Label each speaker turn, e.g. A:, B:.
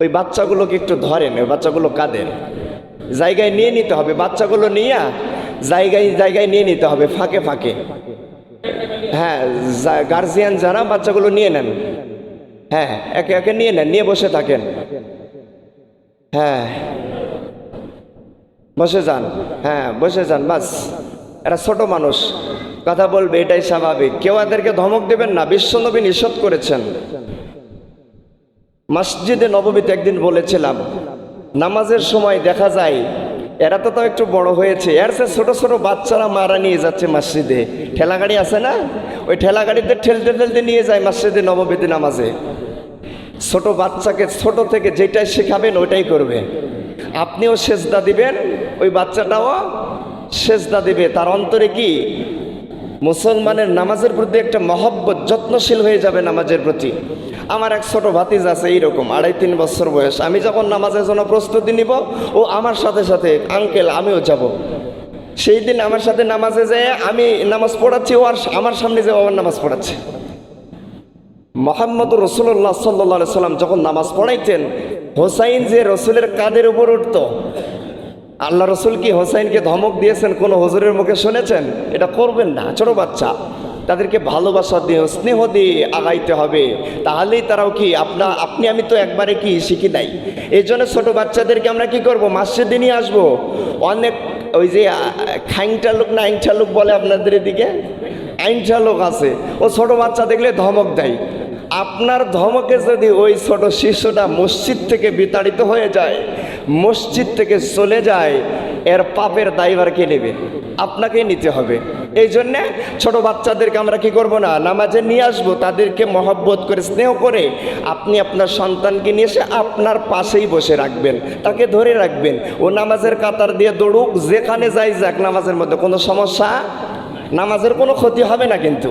A: ওই বাচ্চাগুলোকে একটু ধরেন, ওই বাচ্চাগুলো কাদের জায়গায় নিয়ে নিতে হবে, বাচ্চাগুলো নিয়ে জায়গায় জায়গায় নিয়ে নিতে হবে, ফাঁকে ফাঁকে। হ্যাঁ গার্জিয়ান যারা, বাচ্চাগুলো নিয়ে নেন। হ্যাঁ একে একে নিয়ে নেন, নিয়ে বসে থাকেন। হ্যাঁ। বসে যান হ্যাঁ বসে যান, বাস। এরা ছোট মানুষ। কথা বলবে, এটাই স্বাভাবিক। কেউ এদেরকে ধমক দেবেন না, বিশ্বনবী নিষেধ করেছেন। মসজিদে নবমীতে একদিন বলেছিলাম, নামাজের সময় দেখা যায়, এরা তো তাও একটু বড় হয়েছে, এর সে ছোট ছোট বাচ্চারা মারা নিয়ে যাচ্ছে মসজিদে। ঠেলা গাড়ি আছে না? ওই ঠেলা গাড়িতে ঠেলতে ঠেলতে নিয়ে যায় মসজিদে নবমীতে নামাজে। ছোট বাচ্চাকে ছোট থেকে যেটাই শেখাবেন, ওইটাই করবে। আপনিও সেজদা দিবেন, ওই বাচ্চাটাও সেজদা দিবে। তার অন্তরে কি? মুসলমানের নামাজের প্রতি একটা মহব্বত, যত্নশীল হয়ে যাবে নামাজের প্রতি। আমার এক ছোট ভাতিজ আছে এইরকম, আড়াই তিন বছর বয়স। আমি যখন নামাজের জন্য প্রস্তুতি নিব, ও আমার সাথে সাথে, আঙ্কেল, আমিও যাব। সেই দিন আমার সাথে নামাজে যেয়ে আমি নামাজ পড়াচ্ছি, ও আর আমার সামনে যে আমার নামাজ পড়াচ্ছে। মোহাম্মদ রসুল্লাহ সাল্লা সাল্লাম যখন নামাজ পড়াইতেন, হোসাইন যে রসুলের কাদের উপর উঠত আল্লাহ রসুল কি হোসাইনকে ধমক দিয়েছেন? কোনো হজুরের মুখে শুনেছেন? এটা করবেন না, ছোট বাচ্চা। তাদেরকে ভালোবাসা দিয়ে, স্নেহ দিয়ে আগাইতে হবে। তাহলেই তারাও কি, আপনা, আপনি, আমি তো একবারে কি শিখি নাই। এই জন্য ছোটো বাচ্চাদেরকে আমরা কি করব? মাসের দিনই আসব? অনেক ওই যে খাইংটা লোক না আইংটা লোক বলে আপনাদের এদিকে? আইনটা লোক আছে। ও ছোট বাচ্চা দেখলে ধমক দেয়। আপনার ধমকে যদি ওই ছোট শিশুটা মসজিদ থেকে বিতাড়িত হয়ে যায় মসজিদ থেকে চলে যায়, এর পাপের দায়ভার কে নেবে? আপনাকেই নিতে হবে। এই জন্যে ছোটো বাচ্চাদেরকে আমরা কি করব না? নামাজে নিয়ে আসব, তাদেরকে মহব্বত করে, স্নেহ করে আপনি আপনার সন্তানকে নিয়ে এসে আপনার পাশেই বসে রাখবেন, তাকে ধরে রাখবেন। ও নামাজের কাতার দিয়ে দৌড়ুক, যেখানে যাই যাক, নামাজের মধ্যে কোনো সমস্যা? নামাজের কোনো ক্ষতি হবে না কিন্তু।